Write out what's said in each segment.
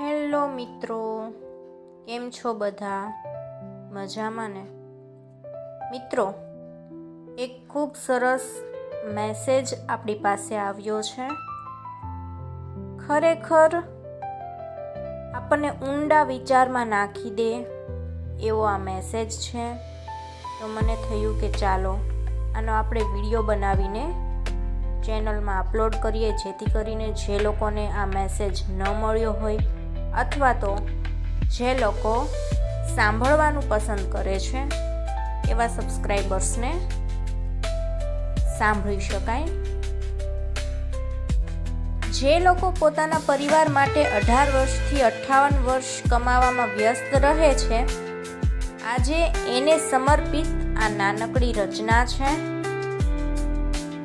Hello મિત્રો, કેમ છો બધા? મજામાં ને? મિત્રો, એક ખૂબ સરસ મેસેજ આપણી પાસે આવ્યો છે. ખરેખર આપણને ઊંડા વિચારમાં નાખી દે એવો આ મેસેજ છે. તો મને થયું કે ચાલો આનો આપણે વીડિયો બનાવીને ચેનલમાં અપલોડ કરીએ, જેથી કરીને જે લોકોને આ મેસેજ ન મળ્યો હોય અથવા તો જે લોકો સાંભળવાનું પસંદ કરે છે, એવા સબસ્ક્રાઈબર્સને સાંભળી શકાય. જે લોકો પોતાના પરિવાર માટે અઢાર વર્ષથી અઠ્ઠાવન વર્ષ કમાવામાં વ્યસ્ત રહે છે, આજે એને સમર્પિત આ નાનકડી રચના છે.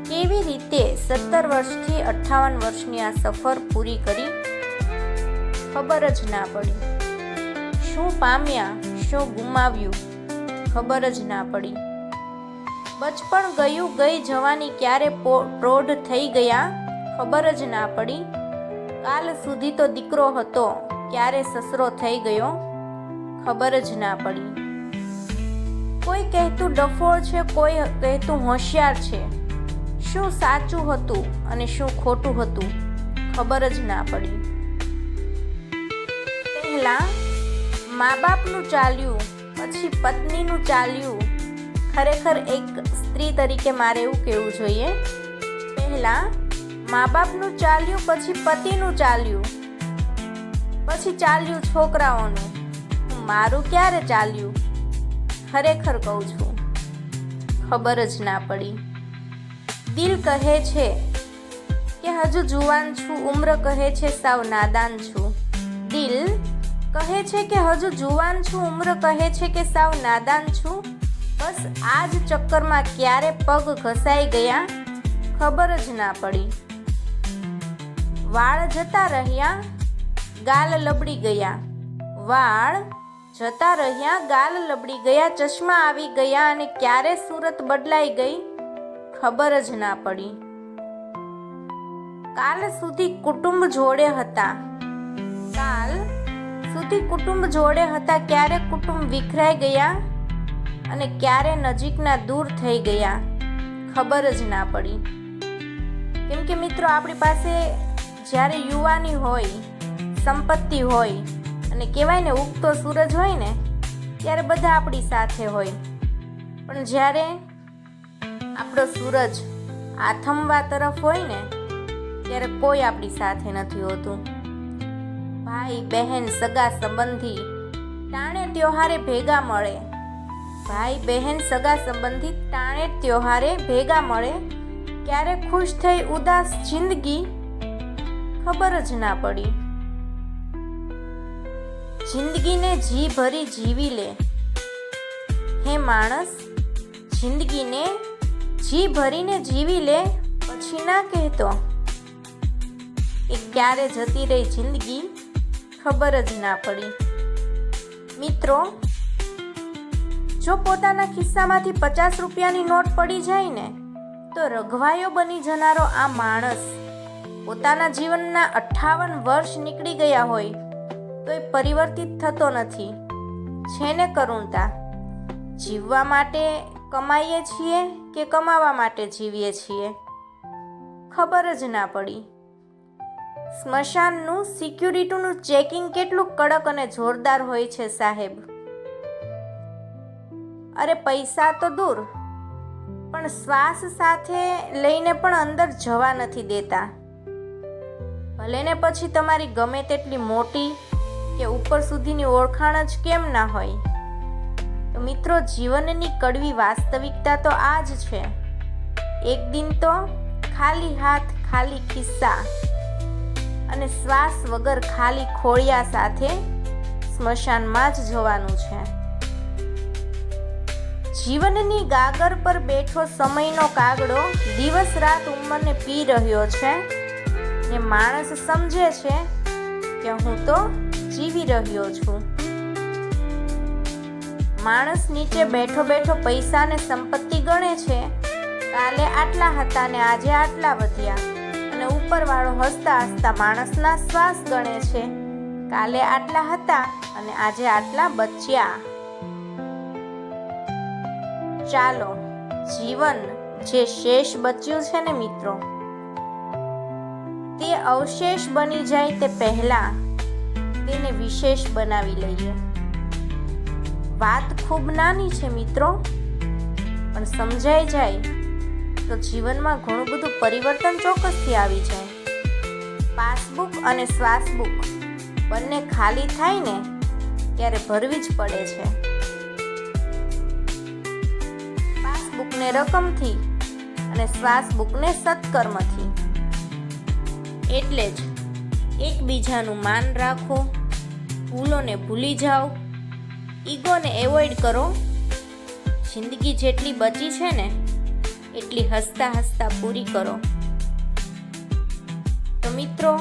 કેવી રીતે સત્તર વર્ષથી અઠ્ઠાવન વર્ષની આ સફર પૂરી કરી? ખબર જ ના પડી. શું પામ્યા, શું ગુમાવ્યું, ખબર જ ના પડી. બચપણ ગયું, ગઈ જવાની ક્યારે પ્રૌઢ થઈ ગયા, ખબર જ ના પડી. કાલ સુધી તો દીકરો હતો, ક્યારે સસરો થઈ ગયો, ખબર જ ના પડી. કોઈ કહેતું ડફોળ છે, કોઈ કહેતું હોશિયાર છે. શું સાચું હતું અને શું ખોટું હતું, ખબર જ ના પડી. પહેલા મા બાપનું ચાલ્યું, પછી પત્નીનું ચાલ્યું. ખરેખર એક સ્ત્રી તરીકે મારે એવું કહેવું જોઈએ. પહેલાં મા બાપનું ચાલ્યું, પછી પતિનું ચાલ્યું. પછી ચાલ્યું છોકરાઓનું. મારું ક્યારે ચાલ્યું? ખરેખર કહું છું, ખબર જ ના પડી. દિલ કહે છે કે હજુ જુવાન છું, ઉમ્ર કહે છે, સાવ નાદાન છું. દિલ કહે છે કે હજુ જુવાન છું, ઉમ્ર કહે છે કે સાવ નાદાન છું. બસ આ જ ચક્કરમાં ક્યારે પગ ઘસાઈ ગયા? ખબર જ ના પડી. વાળ જતા રહ્યા, ગાલ લબડી ગયા. વાળ જતા રહ્યા, ગાલ લબડી ગયા, ચશ્મા આવી ગયા અને ક્યારે સુરત બદલાઈ ગઈ? ખબર જ ના પડી. કાલ સુધી કુટુંબ જોડે હતા. કાલ સુધી કુટુંબ જોડે હતા ક્યારે કુટુંબ વિખરાઈ ગયા અને ક્યારે નજીકના દૂર થઈ ગયા, ખબર જ ના પડી. કેમ કે મિત્રો, આપણી પાસે જ્યારે યુવાની હોય, સંપત્તિ હોય અને કહેવાય ને, ઉગતો સૂરજ હોય ને, ત્યારે બધા આપણી સાથે હોય. પણ જ્યારે આપણો સૂરજ આથમવા તરફ હોય ને, ત્યારે કોઈ આપણી સાથે નથી હોતું. ભાઈ, બહેન, સગા સંબંધી ટાણે ત્યોહારે ભેગા મળે. ભાઈ, બહેન, સગા સંબંધી ટાણે ત્યોહારે ભેગા મળે. ક્યારે ખુશ થઈ ઉદાસ જિંદગી? ખબર જ ના પડી. જિંદગીને જી ભરી જીવી લે. હે માણસ, જિંદગીને જી ભરીને જીવી લે, પછી ના કહેતો. એ ક્યારે જતી રહી જિંદગી ખબર જ ના પડી. મિત્રો, જો પોતાના ખિસ્સામાંથી પચાસ રૂપિયાની નોટ પડી જાય ને, તો રઘવાયો બની જનારો આ માણસ પોતાના જીવનના અઠ્ઠાવન વર્ષ નીકળી ગયા હોય તો એ પરિવર્તિત થતો નથી. છે ને કરુણતા? જીવવા માટે કમાઈએ છીએ કે કમાવા માટે જીવીએ છીએ? ખબર જ ના પડી. સ્મશાનનું સિક્યુરિટીનું ચેકિંગ કેટલું કડક અને જોરદાર હોય છે, સાહેબ? અરે, પૈસા તો દૂર, પણ શ્વાસ સાથે લઈને પણ અંદર જવા નથી દેતા. ભલે ને પછી તમારી ગમે તેટલી મોટી કે ઉપર સુધીની ઓળખાણ જ કેમ ના હોય? તો મિત્રો, જીવનની કડવી વાસ્તવિકતા તો આ જ છે. એક દિન તો ખાલી હાથ, ખાલી ખિસ્સા. અને શ્વાસ વગર ખાલી ખોળિયા સાથે સ્મશાનમાં જ જવાનું છે. જીવનની ગાગર પર બેઠો સમયનો કાગડો દિવસ રાત ઉંમરને પી રહ્યો છે ને માણસ સમજે છે કે હું તો જીવી રહ્યો છું. માણસ નીચે બેઠો બેઠો પૈસાને સંપત્તિ ગણે છે. કાલે આટલા હતા ને આજે આટલા વધ્યા. અને ઉપરવાળો હસતા હસતા માણસના શ્વાસ ગણે છે. કાલે આટલા હતા અને આજે આટલા બચ્યા. ચાલો, જીવન જે શેષ બચ્યું છે ને મિત્રો, તે અવશેષ બની જાય તે પહેલા તેને વિશેષ બનાવી લઈએ. વાત ખૂબ નાની છે મિત્રો, પણ સમજાઈ જાય તો જીવનમાં ઘણું બધું પરિવર્તન ચોક્કસથી આવી જાય. પાસબુક અને શ્વાસબુક બંને ખાલી થાય ને ત્યારે ભરવી જ પડે છે. પાસબુકને રકમથી અને શ્વાસબુકને સત્કર્મથી. એટલે જ એકબીજાનું માન રાખો, ભૂલોને ભૂલી જાઓ, ઈગોને એવોઇડ કરો. જિંદગી જેટલી બચી છે ને એટલી હસતા હસતા પૂરી કરો. તો મિત્રો,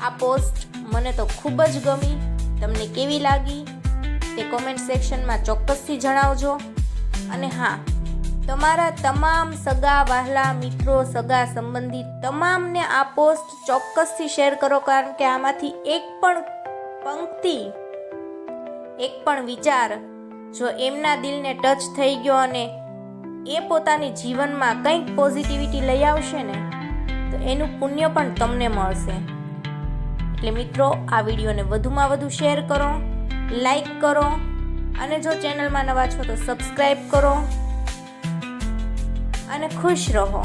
આ પોસ્ટ મને તો ખૂબ જ ગમી. તમને કેવી લાગી? તે કોમેન્ટ સેક્શનમાં ચોક્કસથી જણાવજો. અને હા, તમારા તમામ સગા વહાલા મિત્રો, સગા સંબંધી તમામને આ પોસ્ટ ચોક્કસથી શેર કરો, કારણ કે આમાંથી એક પણ પંક્તિ, એક પણ વિચાર જો એમના દિલને ટચ થઈ ગયો અને એ પોતાની જીવનમાં કંઈક પોઝિટિવિટી લઈ આવશે ને, તો એનું પુણ્ય પણ તમને મળશે. એટલે મિત્રો, આ વિડીયોને વધુમાં વધુ શેર કરો, લાઈક કરો, અને જો ચેનલમાં નવા છો તો સબસ્ક્રાઈબ કરો, અને ખુશ રહો.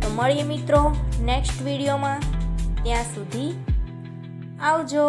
તો મળીએ મિત્રો નેક્સ્ટ વિડીયોમાં. ત્યાં સુધી આવજો.